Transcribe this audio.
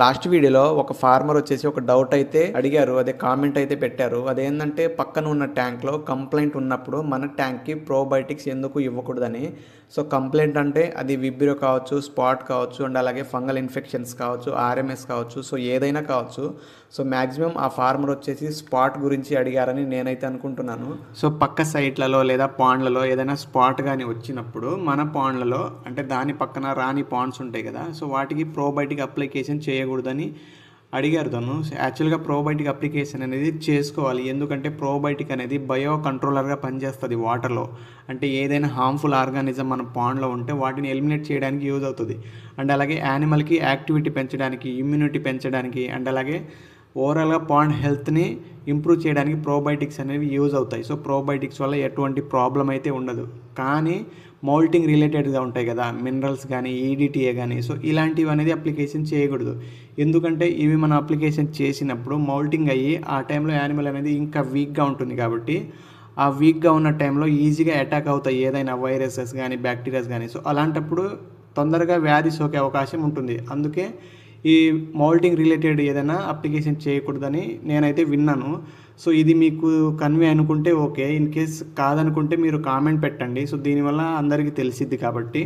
Last వీడియోలో ఒక farmer వచ్చేసి ఒక డౌట్ అయితే అడిగారు అదే కామెంట్ అయితే పెట్టారు. అదేంటంటే పక్కన ఉన్న ట్యాంక్లో కంప్లైంట్ ఉన్నప్పుడు మన ట్యాంక్కి ప్రోబయోటిక్స్ ఎందుకు ఇవ్వకూడదని. సో కంప్లైంట్ అంటే అది విబ్రిో కావచ్చు స్పాట్ కావచ్చు అండ్ అలాగే ఫంగల్ ఇన్ఫెక్షన్స్ కావచ్చు ఆర్ఎంఎస్ కావచ్చు సో ఏదైనా కావచ్చు. సో మ్యాక్సిమం ఆ ఫార్మర్ వచ్చేసి స్పాట్ గురించి అడిగారని నేనైతే అనుకుంటున్నాను. సో పక్క సైట్లలో లేదా పాండ్లలో ఏదైనా స్పాట్ కానీ వచ్చినప్పుడు మన పాండ్లలో అంటే దాని పక్కన రాని పాండ్స్ ఉంటాయి కదా సో వాటికి ప్రోబయోటిక్ అప్లికేషన్ చేయకూడదని అడిగారు తను. యాక్చువల్గా ప్రోబయోటిక్ అప్లికేషన్ అనేది చేసుకోవాలి. ఎందుకంటే ప్రోబయోటిక్ అనేది బయో కంట్రోలర్గా పనిచేస్తుంది వాటర్లో. అంటే ఏదైనా హార్మ్ఫుల్ ఆర్గానిజం మన పాండ్లో ఉంటే వాటిని ఎలిమినేట్ చేయడానికి యూజ్ అవుతుంది. అండ్ అలాగే యానిమల్కి యాక్టివిటీ పెంచడానికి ఇమ్యూనిటీ పెంచడానికి అండ్ అలాగే ఓవరాల్గా పాండ్ హెల్త్ని ఇంప్రూవ్ చేయడానికి ప్రోబయోటిక్స్ అనేవి యూజ్ అవుతాయి. సో ప్రోబయోటిక్స్ వల్ల ఎటువంటి ప్రాబ్లం అయితే ఉండదు. కానీ మౌల్టింగ్ రిలేటెడ్గా ఉంటాయి కదా మినరల్స్ కానీ ఈడిటీఏ కానీ. సో ఇలాంటివి అనేది అప్లికేషన్ చేయకూడదు. ఎందుకంటే ఇవి మనం అప్లికేషన్ చేసినప్పుడు మౌల్టింగ్ అయ్యి ఆ టైంలో యానిమల్ అనేది ఇంకా వీక్గా ఉంటుంది కాబట్టి ఆ వీక్గా ఉన్న టైంలో ఈజీగా అటాక్ అవుతాయి. ఏదైనా వైరసెస్ కానీ బ్యాక్టీరియాస్ కానీ. సో అలాంటప్పుడు తొందరగా వ్యాధి సోకే అవకాశం ఉంటుంది. అందుకే ఈ మౌల్టింగ్ రిలేటెడ్ ఏదైనా అప్లికేషన్ చేయకూడదని నేనైతే విన్నాను. సో ఇది మీకు కన్వే అనుకుంటే ఓకే ఇన్ కేస్ కాదనుకుంటే మీరు కామెంట్ పెట్టండి. సో దీనివల్ల అందరికీ తెలిసిద్ది కాబట్టి.